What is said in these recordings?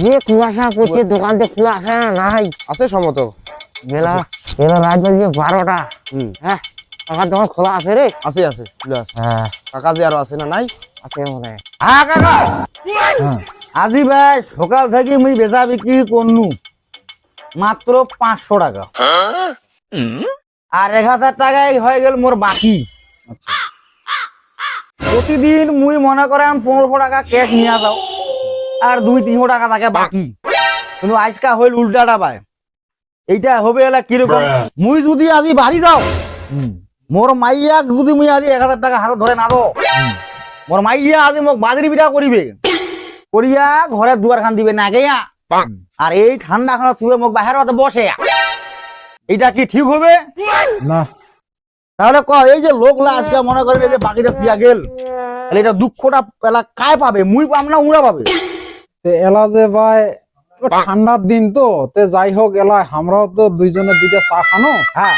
যে কুয়াশা পড়ছে দোকানতে না নাই। আছে সমত বেলা বেলা রাত বাজে বারোটা। হ্যাঁ কাকার দোকান খোলা আছে রে। আছে আছে হ্যাঁ। কাকা যে আরও আছে না নাই? আছে মনে হ্যাঁ। কাকা! আজি ভাই সকাল থেকে মুই বেচা বিক্রি করনু মাত্র পাঁচশো টাকা। আর এক হাজার টাকায় হয়ে গেল মোর বাকি। প্রতিদিন মুই মনে করেন পনেরোশো টাকা ক্যাশ নিয়ে যাও। আর দুই তিনশো টাকা থাকে বাকি। কিন্তু আজকা হইল উল্টাটা পায় এইটা হবে এলা কীরকম? মুই যদি আজি বাড়ি যাও মোর মাইয়াক যদি মুই আজি এক হাজার টাকা হাতে ধরে না দো মোর মাইয়া আজি মোক বাদরি বিটা করিবে। করিয়া ঘরে দুয়ার খান দিবে না গেয়া। আর এই ঠান্ডা খানা তুই মোক বাহির বসে। এইটা কি ঠিক হবে? না। তাহলে ক এই যে লোকলা আজকে মনে করেন এই যে বাকিটা থিয়া গেল তাহলে এটা দুঃখটা পেলা কায় পাবে? মুই পাম না উড়া পাবে? তে এলা যে ভাই ঠান্ডার দিন তো তে যাই হোক এলা আমরাও তো দুইজনে দুইটা চা খানো। হ্যাঁ।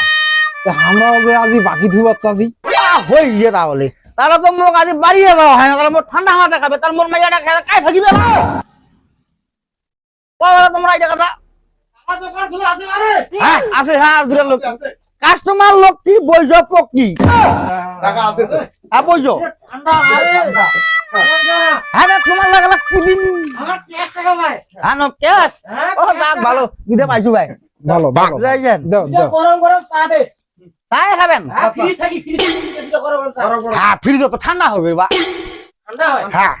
তে আমরাও যে আজি বাকি ধুবার চাষি আহ, হইছে তাহলে। তাহলে তো মোক আজি বাড়িয়ে যাওয়া হয় না মোর ঠান্ডা হাতে খাবে তার মোর মাইয়াটা খেয়ে কায় থাকিবে। তোমরা এইটা কথা? হ্যাঁ আছে হ্যাঁ লোক। কাস্টমার লোক কি বইছ কি? টাকা আছে তো। হ্যাঁ বইছ হ্যাঁ তোমার লাগালা কুদিন হ্যাঁ ন ক্যাশ ও যাক ভালো দিতে পাইছো ভাই। ভালো ভালো বুঝাইছেন দাও দাও। গরম গরম চা দে। চাই খাবেন? হ্যাঁ ফ্রিজ থাকি ফ্রিজ দুটো গরম গরম হ্যাঁ ফ্রিজ তো ঠান্ডা হবে বা। ঠান্ডা হয়? হ্যাঁ।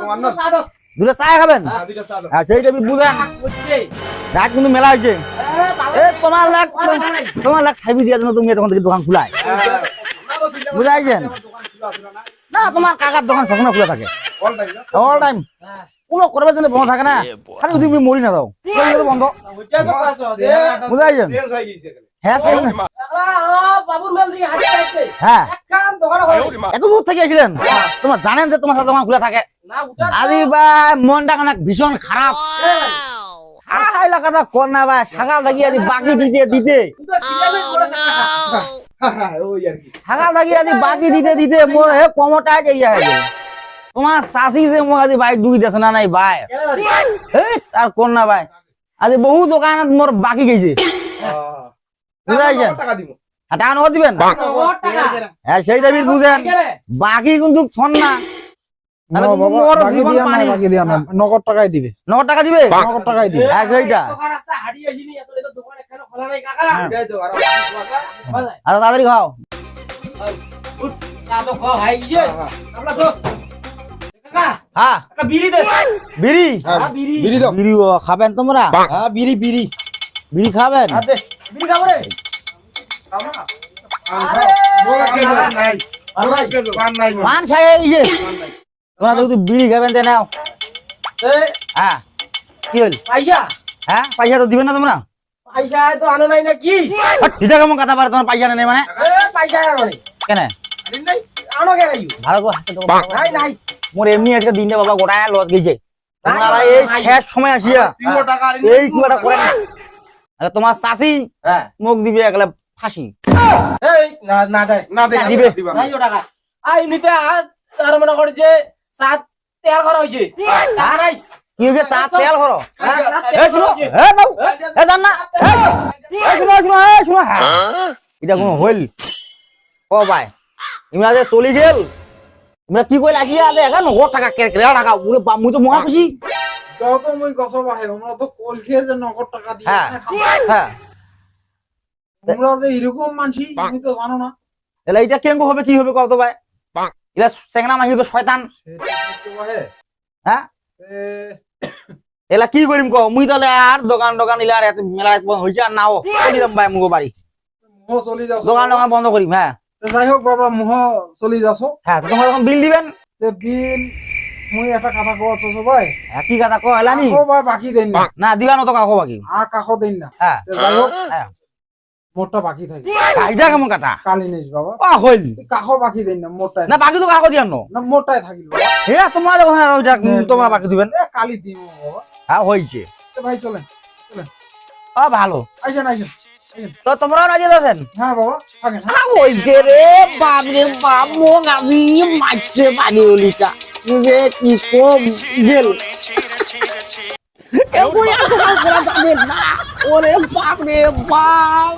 তোমার না। চা দাও। দুটো চাই খাবেন? হ্যাঁ, দুইটা চা দাও। হ্যাঁ সেইটা রাত কিন্তু মেলা হয়েছে। হ্যাঁ ভালো। এ তোমার লাগ তোমার লাগ। সাইবি দিয়া জন্য তুমি তখন থেকে দোকান খুলায়। বুঝাইছেন? না তোমার কাকার দোকান সবসময় খোলা থাকে? অল টাইম কোনো করবার জন্য বন্ধ থাকে না? খালি যদি মরি না দাও। বন্ধ। বুঝাইছেন? হয়ে। হ্যাঁ হ্যাঁ। একখান দোকান এত দূর থেকে এসেছিলেন? তোমার জানেন যে তোমার সাথে খোলা থাকে। আরে বা মনটা কেন ভীষণ খারাপ। আহ, এলাকাটা কর না ভাই সকাল থাকি আজ বাকি দিতে দিতে। সকাল থাকি আজ বাকি দিতে মোর যাইয়া হয়ে গেল। তোমার শাশি যে মোক আজি বাইক ডুবি দিছে না নাই ভাই কেন বাড়ি? তার কোন না ভাই আজি বহু দোকানত মোর বাকি গেছে বুঝাইছেন টাকা। আর নগদ দিবেন হ্যাঁ বিল বুঝেন বাকি কিন্তু না নগদ টাকাই দিবে নগদ টাকা দিবে নগদ টাকাই দিবে হ্যাঁ সেইটা আর। আর তাড়াতাড়ি খাও তো হয়ে হ্যাঁ, আমরা তো কাকা হ্যাঁ। বিড়ি দে। বিড়ি? হ্যাঁ, হ্যাঁ, বিড়ি। বিড়ি দাও। বিড়ি ও খাবেন তোমরা? হ্যাঁ বিড়ি বিড়ি। বিড়ি খাবেন? হাত দে। বিড়ি খাব রে। আর! এই যে। তোমরা যদি বিড়ি খাবেন তে নাও। এ হ্যাঁ। কি হল? পয়সা? হ্যাঁ পয়সা তো দিবেন না তোমরা? পয়সা তো আনো নাই নাকি? ঠিক কেমন কথা পারে তোমার পয়সা নেই মানে? এ পয়সা আনো নাই। কেন? আনো কেন? ভালো করে হাসতে নাই নাই। মোর এমনি আজকে দিনটা বাবা গোটায় লস গেছে তোমরা নাই, এই। শেষ সময় আসিয়া এই কি একটা করেন না। আরে তোমার চাষি হ্যাঁ। মুখ দিবে একলা ফাঁসি। এই না না দেয়। না দে, দিবে। নাই ও টাকা। আই এমনিতে আর মনে করে যে সাত তেল করা হয়েছে। টাকা নাই। কি তেল করো? হ্যাঁ, এ শুনো করা হয়েছে। এ বাবু এ জান না এ এ শুনো শুনো এ শুনো। হ্যাঁ। এটা কোনো হইল? ও ভাই ইমরা যে চলি গেল ইমরা কি কইল আসিয়া আলে এখন নগদ টাকা কেড়ে টাকা উরে বাপ মুই তো মহা খুশি তো মুই গছ বাহে আমরা তো কোল খেয়ে যে নগদ টাকা দিয়ে হ্যাঁ। হ্যাঁ তোমরা যে এরকম মানছি তুমি তো জানো না। তাহলে এটা কেঙ্গ হবে কি হবে কত ভাই? এটা চেংনা মাহি তো শয়তান হ্যাঁ এলা কি করিম ক মুই তাহলে আর দোকান দোকান ইলা আর এত মেলা হইছে আর নাও। চলি যাম ভাই মুগো বাড়ি মুহ চলি যাচ্ছ দোকান দোকান বন্ধ করিম হ্যাঁ যাই হোক বাবা মুহ চলি যাচ্ছ হ্যাঁ তোমার এখন বিল দিবেন? তে বিল মুই একটা কথা কওয়া আছো ভাই হ্যাঁ, কি কথা কো এলানি? কাকো ভাই বাকি দেন না। না দিবা না তো কাকো বাকি। আর কাকো দেন না। হ্যাঁ। যাই হোক হ্যাঁ। মোটটা বাকি থাকে। কাইটা কেমন কথা। কালি নিস বাবা। আ হইল। কাকো বাকি দেন না মোটটাই না বাকি তো কাকো দিয়ান না? মোটটাই থাকিল। হে তোমরা তোমরা বাকি দিবেন। এ কালি দিও বাবা। হ্যাঁ হইছে। ভাই চলেন ও ভালো। আইসেন আইসেন তো তোমরাও রাজি আছেন হ্যাঁ বাবা ওই হ্যাঁ? হ্যাঁ রে বাপ রে বাপ মো গাবি মারছে পানি অলিকা যে কি কম গেল এগুলি আর যাবে না ওরে বাপ রে বাপ